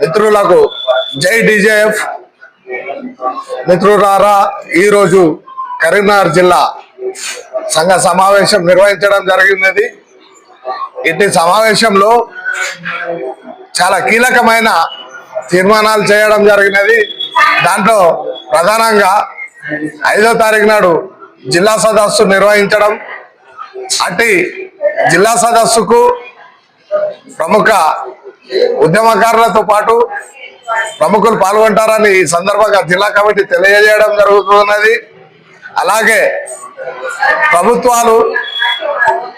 మిత్రులకు జై డిజేఎఫ్. మిత్రులారా ఈరోజు కరీంనగర్ జిల్లా సంఘ సమావేశం నిర్వహించడం జరిగినది ఇట్టి సమావేశంలో చాలా కీలకమైన తీర్మానాలు చేయడం జరిగినది. దాంట్లో ప్రధానంగా ఐదో తారీఖు నాడు జిల్లా సదస్సు నిర్వహించడం. అట్టి జిల్లా సదస్సుకు ప్రముఖ ఉద్యమకారులతో పాటు ప్రముఖులు పాల్గొంటారని ఈ సందర్భంగా జిల్లా కమిటీ తెలియజేయడం జరుగుతున్నది. అలాగే ప్రభుత్వాలు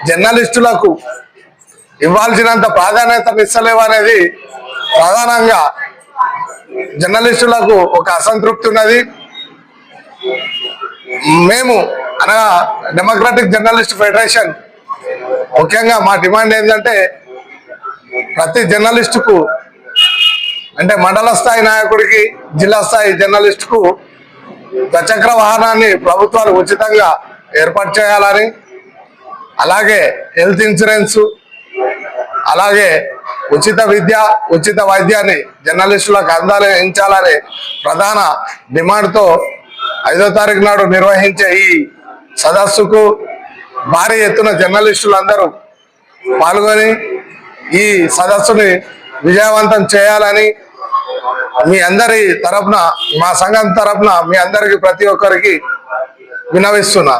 జర్నలిస్టులకు ఇవ్వాల్సినంత ప్రాధాన్యత ఇస్తలేవు అనేది ప్రధానంగా జర్నలిస్టులకు ఒక అసంతృప్తి ఉన్నది. మేము అనగా డెమోక్రటిక్ జర్నలిస్ట్ ఫెడరేషన్ ముఖ్యంగా మా డిమాండ్ ఏంటంటే ప్రతి జర్నలిస్టుకు అంటే మండల స్థాయి నాయకుడికి జిల్లా స్థాయి జర్నలిస్టుకు ద్విచక్ర వాహనాన్ని ప్రభుత్వాలు ఉచితంగా ఏర్పాటు చేయాలని అలాగే హెల్త్ ఇన్సూరెన్స్ అలాగే ఉచిత విద్య ఉచిత వైద్యాన్ని జర్నలిస్టులకు అందాలించాలనే ప్రధాన డిమాండ్తో ఐదో తారీఖు నాడు నిర్వహించే ఈ సదస్సుకు భారీ ఎత్తున జర్నలిస్టులందరూ పాల్గొని ఈ సదస్సుని విజయవంతం చేయాలని మీ అందరి తరపున మా సంఘం తరపున మీ అందరికి ప్రతి ఒక్కరికి వినవిస్తున్నా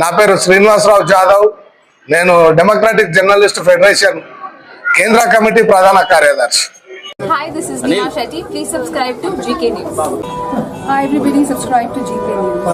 నా పేరు శ్రీనివాసరావు జాదవ్ నేను డెమోక్రాటిక్ జర్నలిస్ట్ ఫెడరేషన్ కేంద్ర కమిటీ ప్రధాన కార్యదర్శి Hi, this is Neha Shetty. Please subscribe to GK News. Hi everybody, subscribe to GK News.